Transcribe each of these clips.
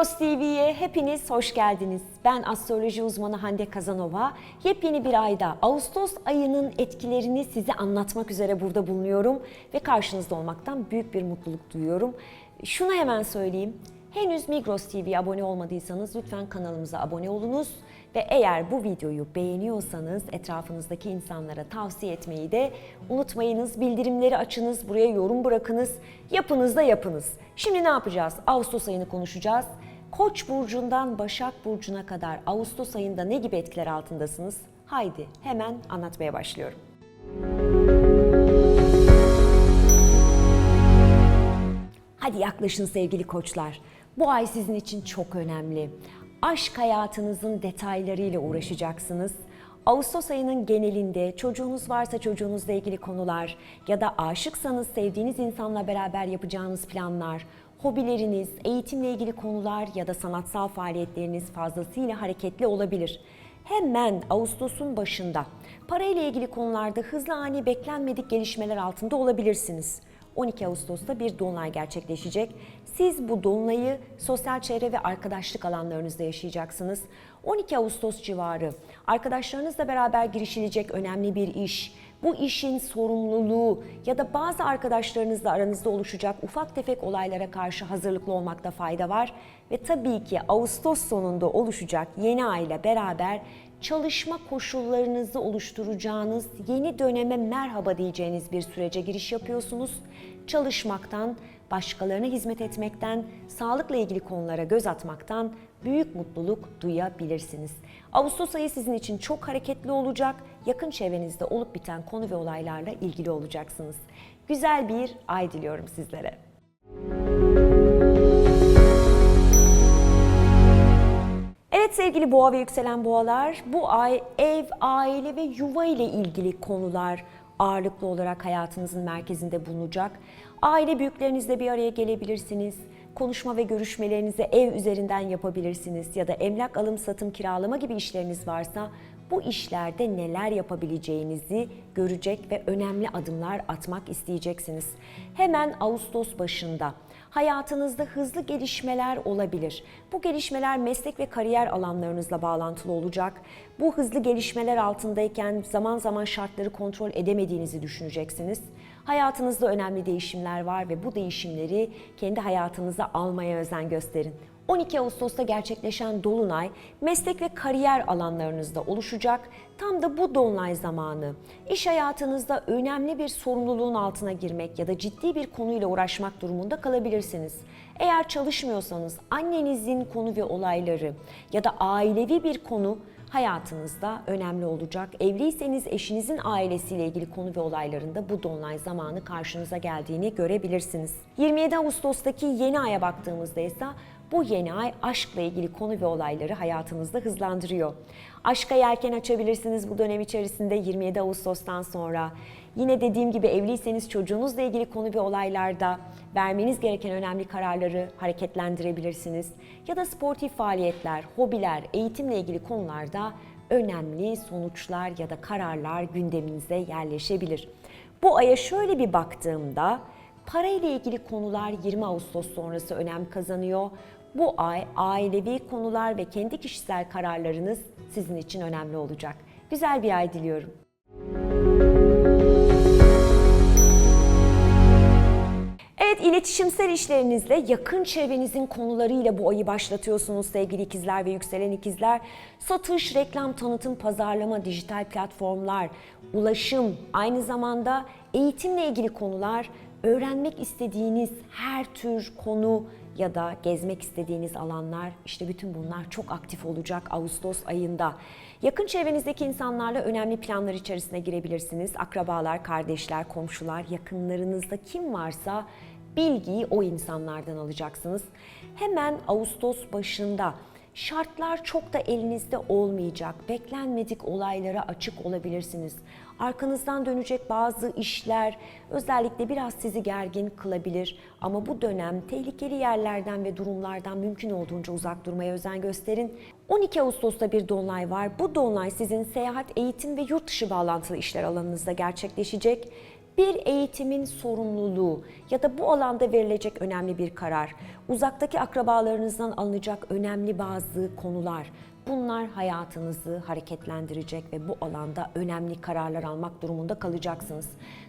Migros TV'ye hepiniz hoş geldiniz. Ben astroloji uzmanı Hande Kazanova. Yepyeni bir ayda Ağustos ayının etkilerini size anlatmak üzere burada bulunuyorum ve karşınızda olmaktan büyük bir mutluluk duyuyorum. Şunu hemen söyleyeyim. Henüz Migros TV'ye abone olmadıysanız lütfen kanalımıza abone olunuz ve eğer bu videoyu beğeniyorsanız etrafınızdaki insanlara tavsiye etmeyi de unutmayınız. Bildirimleri açınız, buraya yorum bırakınız. Yapınız da yapınız. Şimdi ne yapacağız? Ağustos ayını konuşacağız. Koç burcundan Başak burcuna kadar Ağustos ayında ne gibi etkiler altındasınız? Haydi hemen anlatmaya başlıyorum. Hadi yaklaşın sevgili koçlar. Bu ay sizin için çok önemli. Aşk hayatınızın detaylarıyla uğraşacaksınız. Ağustos ayının genelinde çocuğunuz varsa çocuğunuzla ilgili konular ya da aşıksanız sevdiğiniz insanla beraber yapacağınız planlar, hobileriniz, eğitimle ilgili konular ya da sanatsal faaliyetleriniz fazlasıyla hareketli olabilir. Hemen Ağustos'un başında parayla ilgili konularda hızlı ani beklenmedik gelişmeler altında olabilirsiniz. 12 Ağustos'ta bir dolunay gerçekleşecek. Siz bu dolunayı sosyal çevre ve arkadaşlık alanlarınızda yaşayacaksınız. 12 Ağustos civarı arkadaşlarınızla beraber girişilecek önemli bir iş, bu işin sorumluluğu ya da bazı arkadaşlarınızla aranızda oluşacak ufak tefek olaylara karşı hazırlıklı olmakta fayda var. Ve tabii ki Ağustos sonunda oluşacak yeni ay ile beraber çalışma koşullarınızı oluşturacağınız yeni döneme merhaba diyeceğiniz bir sürece giriş yapıyorsunuz. Çalışmaktan, başkalarına hizmet etmekten, sağlıkla ilgili konulara göz atmaktan büyük mutluluk duyabilirsiniz. Ağustos ayı sizin için çok hareketli olacak. Yakın çevrenizde olup biten konu ve olaylarla ilgili olacaksınız. Güzel bir ay diliyorum sizlere. Evet sevgili boğa ve yükselen boğalar, bu ay ev, aile ve yuva ile ilgili konular ağırlıklı olarak hayatınızın merkezinde bulunacak. Aile büyüklerinizle bir araya gelebilirsiniz. Konuşma ve görüşmelerinizi ev üzerinden yapabilirsiniz ya da emlak alım, satım, kiralama gibi işleriniz varsa bu işlerde neler yapabileceğinizi görecek ve önemli adımlar atmak isteyeceksiniz. Hemen Ağustos başında hayatınızda hızlı gelişmeler olabilir. Bu gelişmeler meslek ve kariyer alanlarınızla bağlantılı olacak. Bu hızlı gelişmeler altındayken zaman zaman şartları kontrol edemediğinizi düşüneceksiniz. Hayatınızda önemli değişimler var ve bu değişimleri kendi hayatınıza almaya özen gösterin. 12 Ağustos'ta gerçekleşen dolunay meslek ve kariyer alanlarınızda oluşacak. Tam da bu dolunay zamanı iş hayatınızda önemli bir sorumluluğun altına girmek ya da ciddi bir konuyla uğraşmak durumunda kalabilirsiniz. Eğer çalışmıyorsanız annenizin konu ve olayları ya da ailevi bir konu hayatınızda önemli olacak. Evliyseniz eşinizin ailesiyle ilgili konu ve olaylarında bu dolunay zamanı karşınıza geldiğini görebilirsiniz. 27 Ağustos'taki yeni aya baktığımızda ise bu yeni ay aşkla ilgili konu ve olayları hayatınızda hızlandırıyor. Aşka yelken açabilirsiniz bu dönem içerisinde 27 Ağustos'tan sonra. Yine dediğim gibi evliyseniz çocuğunuzla ilgili konu ve olaylarda vermeniz gereken önemli kararları hareketlendirebilirsiniz. Ya da sportif faaliyetler, hobiler, eğitimle ilgili konularda önemli sonuçlar ya da kararlar gündeminize yerleşebilir. Bu aya şöyle bir baktığımda Parayla ilgili konular 20 Ağustos sonrası önem kazanıyor. Bu ay ailevi konular ve kendi kişisel kararlarınız sizin için önemli olacak. Güzel bir ay diliyorum. İletişimsel işlerinizle yakın çevrenizin konularıyla bu ayı başlatıyorsunuz sevgili ikizler ve yükselen ikizler. Satış, reklam, tanıtım, pazarlama, dijital platformlar, ulaşım, aynı zamanda eğitimle ilgili konular, öğrenmek istediğiniz her tür konu ya da gezmek istediğiniz alanlar işte bütün bunlar çok aktif olacak Ağustos ayında. Yakın çevrenizdeki insanlarla önemli planlar içerisine girebilirsiniz. Akrabalar, kardeşler, komşular, yakınlarınızda kim varsa bilgiyi o insanlardan alacaksınız. Hemen Ağustos başında Şartlar çok da elinizde olmayacak. Beklenmedik olaylara açık olabilirsiniz. Arkanızdan dönecek bazı işler özellikle biraz sizi gergin kılabilir. Ama bu dönem tehlikeli yerlerden ve durumlardan mümkün olduğunca uzak durmaya özen gösterin. 12 Ağustos'ta bir dolunay var. Bu dolunay sizin seyahat, eğitim ve yurt dışı bağlantılı işler alanınızda gerçekleşecek. Bir eğitimin sorumluluğu ya da bu alanda verilecek önemli bir karar, uzaktaki akrabalarınızdan alınacak önemli bazı konular, bunlar hayatınızı hareketlendirecek ve bu alanda önemli kararlar almak durumunda kalacaksınız.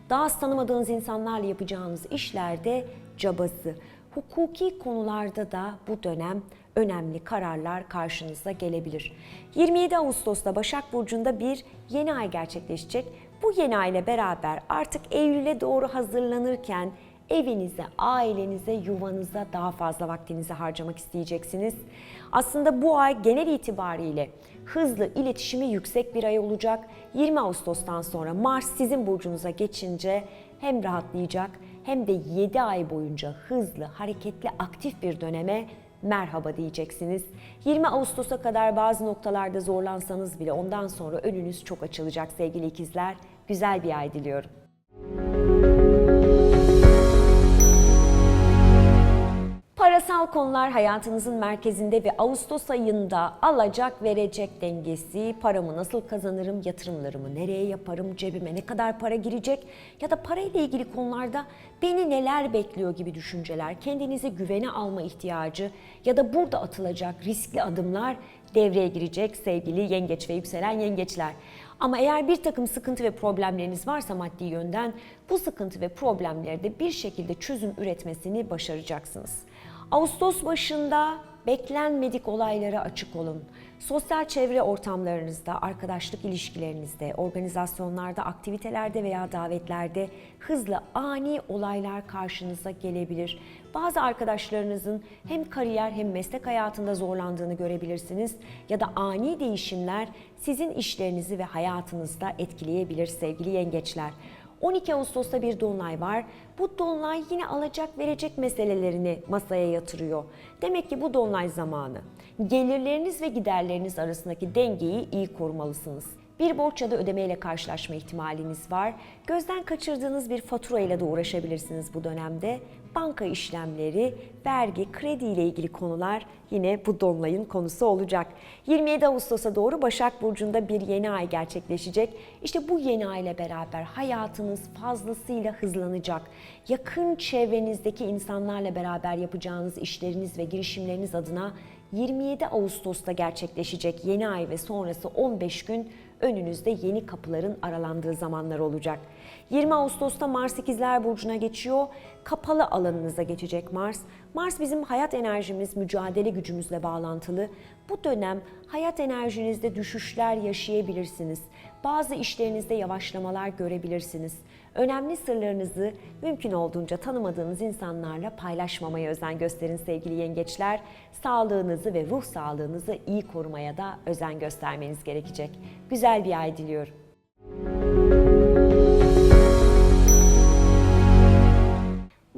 Daha az tanımadığınız insanlarla yapacağınız işlerde cabası, hukuki konularda da bu dönem önemli kararlar karşınıza gelebilir. 27 Ağustos'ta Başak Burcu'nda bir yeni ay gerçekleşecek. Bu yeni ay ile beraber artık Eylül'e doğru hazırlanırken evinize, ailenize, yuvanıza daha fazla vaktinizi harcamak isteyeceksiniz. Aslında bu ay genel itibariyle hızlı, iletişimi yüksek bir ay olacak. 20 Ağustos'tan sonra Mars sizin burcunuza geçince hem rahatlayacak hem de 7 ay boyunca hızlı, hareketli, aktif bir döneme merhaba diyeceksiniz. 20 Ağustos'a kadar bazı noktalarda zorlansanız bile ondan sonra önünüz çok açılacak sevgili ikizler. Güzel bir ay diliyorum. Parasal konular hayatınızın merkezinde ve Ağustos ayında alacak verecek dengesi, paramı nasıl kazanırım, yatırımlarımı nereye yaparım, cebime ne kadar para girecek ya da parayla ilgili konularda beni neler bekliyor gibi düşünceler, kendinizi güvene alma ihtiyacı ya da burada atılacak riskli adımlar devreye girecek sevgili yengeç ve yükselen yengeçler. Ama eğer bir takım sıkıntı ve problemleriniz varsa maddi yönden bu sıkıntı ve problemlerde bir şekilde çözüm üretmesini başaracaksınız. Ağustos başında beklenmedik olaylara açık olun. Sosyal çevre ortamlarınızda, arkadaşlık ilişkilerinizde, organizasyonlarda, aktivitelerde veya davetlerde hızlı ani olaylar karşınıza gelebilir. Bazı arkadaşlarınızın hem kariyer hem meslek hayatında zorlandığını görebilirsiniz ya da ani değişimler sizin işlerinizi ve hayatınızda etkileyebilir sevgili yengeçler. 12 Ağustos'ta bir dolunay var. Bu dolunay yine alacak verecek meselelerini masaya yatırıyor. Demek ki bu dolunay zamanı. Gelirleriniz ve giderleriniz arasındaki dengeyi iyi korumalısınız. Bir borç ya da ödemeyle karşılaşma ihtimaliniz var. Gözden kaçırdığınız bir fatura ile de uğraşabilirsiniz bu dönemde. Banka işlemleri, vergi, kredi ile ilgili konular yine bu dolunayın konusu olacak. 27 Ağustos'a doğru Başak Burcu'nda bir yeni ay gerçekleşecek. İşte bu yeni ay ile beraber hayatınız fazlasıyla hızlanacak. Yakın çevrenizdeki insanlarla beraber yapacağınız işleriniz ve girişimleriniz adına 27 Ağustos'ta gerçekleşecek yeni ay ve sonrası 15 gün önünüzde yeni kapıların aralandığı zamanlar olacak. 20 Ağustos'ta Mars İkizler Burcu'na geçiyor. Kapalı alanınıza geçecek Mars. Mars bizim hayat enerjimiz, mücadele gücümüzle bağlantılı. Bu dönem hayat enerjinizde düşüşler yaşayabilirsiniz. Bazı işlerinizde yavaşlamalar görebilirsiniz. Önemli sırlarınızı mümkün olduğunca tanımadığınız insanlarla paylaşmamaya özen gösterin sevgili yengeçler. Sağlığınızı ve ruh sağlığınızı iyi korumaya da özen göstermeniz gerekecek. Güzel bir ay diliyorum.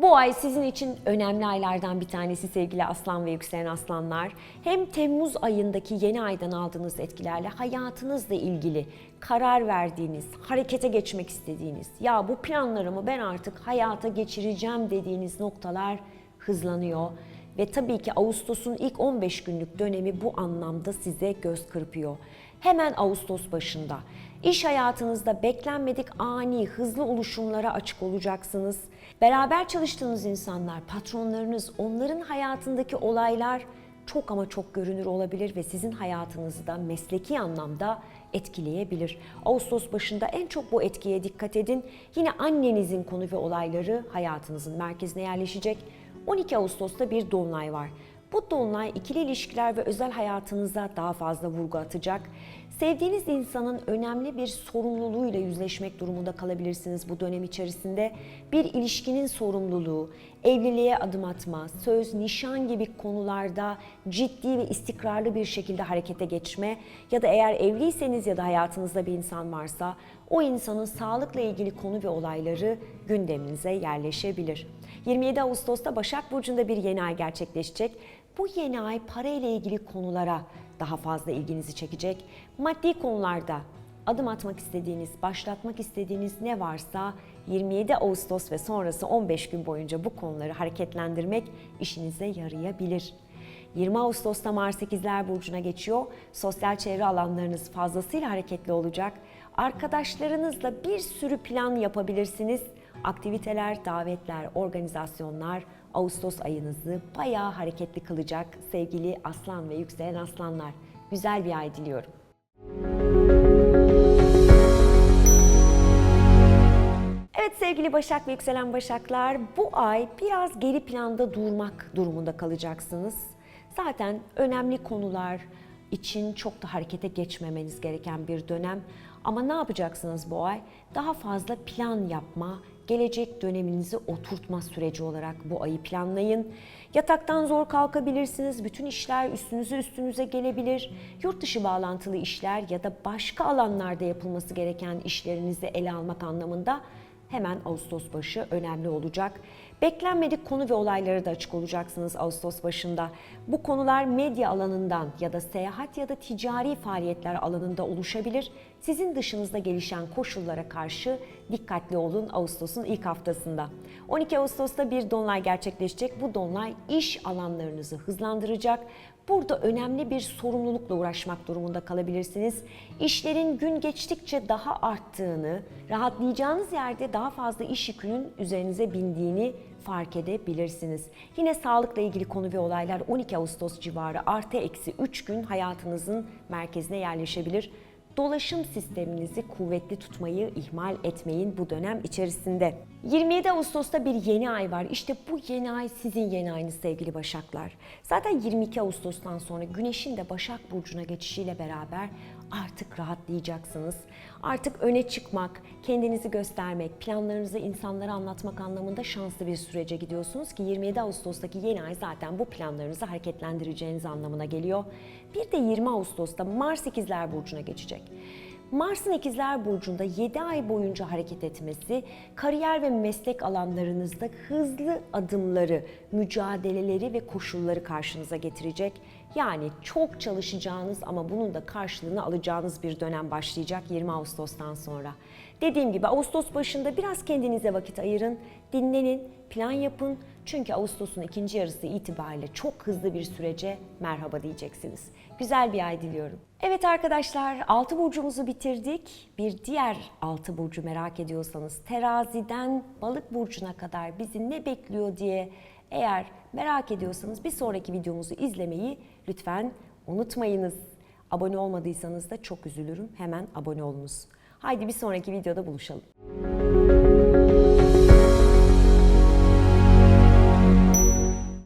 Bu ay sizin için önemli aylardan bir tanesi sevgili aslan ve yükselen aslanlar. Hem Temmuz ayındaki yeni aydan aldığınız etkilerle hayatınızla ilgili karar verdiğiniz, harekete geçmek istediğiniz, ya bu planlarımı ben artık hayata geçireceğim dediğiniz noktalar hızlanıyor. Ve tabii ki Ağustos'un ilk 15 günlük dönemi bu anlamda size göz kırpıyor. Hemen Ağustos başında iş hayatınızda beklenmedik ani hızlı oluşumlara açık olacaksınız. Beraber çalıştığınız insanlar, patronlarınız, onların hayatındaki olaylar çok ama çok görünür olabilir ve sizin hayatınızı da mesleki anlamda etkileyebilir. Ağustos başında en çok bu etkiye dikkat edin. Yine annenizin konu ve olayları hayatınızın merkezine yerleşecek. 12 Ağustos'ta bir dolunay var. Bu dolunay ikili ilişkiler ve özel hayatınıza daha fazla vurgu atacak. Sevdiğiniz insanın önemli bir sorumluluğuyla yüzleşmek durumunda kalabilirsiniz bu dönem içerisinde. Bir ilişkinin sorumluluğu, evliliğe adım atma, söz, nişan gibi konularda ciddi ve istikrarlı bir şekilde harekete geçme ya da eğer evliyseniz ya da hayatınızda bir insan varsa o insanın sağlıkla ilgili konu ve olayları gündeminize yerleşebilir. 27 Ağustos'ta Başak Burcu'nda bir yeni ay gerçekleşecek. Bu yeni ay para ile ilgili konulara daha fazla ilginizi çekecek. Maddi konularda adım atmak istediğiniz, başlatmak istediğiniz ne varsa 27 Ağustos ve sonrası 15 gün boyunca bu konuları hareketlendirmek işinize yarayabilir. 20 Ağustos'ta Mars 8'ler burcuna geçiyor. Sosyal çevre alanlarınız fazlasıyla hareketli olacak. Arkadaşlarınızla bir sürü plan yapabilirsiniz. Aktiviteler, davetler, organizasyonlar Ağustos ayınızı bayağı hareketli kılacak sevgili aslan ve yükselen aslanlar. Güzel bir ay diliyorum. Evet sevgili Başak ve yükselen Başaklar bu ay biraz geri planda durmak durumunda kalacaksınız. Zaten önemli konular için çok da harekete geçmemeniz gereken bir dönem. Ama ne yapacaksınız bu ay? Daha fazla plan yapma, gelecek döneminizi oturtma süreci olarak bu ayı planlayın. Yataktan zor kalkabilirsiniz, bütün işler üstünüze üstünüze gelebilir. Yurt dışı bağlantılı işler ya da başka alanlarda yapılması gereken işlerinizi ele almak anlamında hemen Ağustos başı önemli olacak. Beklenmedik konu ve olaylara da açık olacaksınız Ağustos başında. Bu konular medya alanından ya da seyahat ya da ticari faaliyetler alanında oluşabilir. Sizin dışınızda gelişen koşullara karşı dikkatli olun Ağustos'un ilk haftasında. 12 Ağustos'ta bir dolunay gerçekleşecek. Bu dolunay iş alanlarınızı hızlandıracak. Burada önemli bir sorumlulukla uğraşmak durumunda kalabilirsiniz. İşlerin gün geçtikçe daha arttığını, rahatlayacağınız yerde daha fazla iş yükünün üzerinize bindiğini fark edebilirsiniz. Yine sağlıkla ilgili konu ve olaylar 12 Ağustos civarı artı eksi 3 gün hayatınızın merkezine yerleşebilir. Dolaşım sisteminizi kuvvetli tutmayı ihmal etmeyin bu dönem içerisinde. 27 Ağustos'ta bir yeni ay var. İşte bu yeni ay sizin yeni ayınız sevgili Başaklar. Zaten 22 Ağustos'tan sonra Güneş'in de Başak Burcu'na geçişiyle beraber artık rahatlayacaksınız. Artık öne çıkmak, kendinizi göstermek, planlarınızı insanlara anlatmak anlamında şanslı bir sürece gidiyorsunuz ki 27 Ağustos'taki yeni ay zaten bu planlarınızı hareketlendireceğiniz anlamına geliyor. Bir de 20 Ağustos'ta Mars İkizler Burcu'na geçecek. Mars'ın İkizler Burcu'nda 7 ay boyunca hareket etmesi, kariyer ve meslek alanlarınızda hızlı adımları, mücadeleleri ve koşulları karşınıza getirecek. Yani çok çalışacağınız ama bunun da karşılığını alacağınız bir dönem başlayacak 20 Ağustos'tan sonra. Dediğim gibi Ağustos başında biraz kendinize vakit ayırın, dinlenin, plan yapın. Çünkü Ağustos'un ikinci yarısı itibariyle çok hızlı bir sürece merhaba diyeceksiniz. Güzel bir ay diliyorum. Evet arkadaşlar 6 burcumuzu bitirdik. Bir diğer 6 burcu merak ediyorsanız teraziden balık burcuna kadar bizi ne bekliyor diye eğer merak ediyorsanız bir sonraki videomuzu izlemeyi lütfen unutmayınız. Abone olmadıysanız da çok üzülürüm. Hemen abone olunuz. Haydi bir sonraki videoda buluşalım.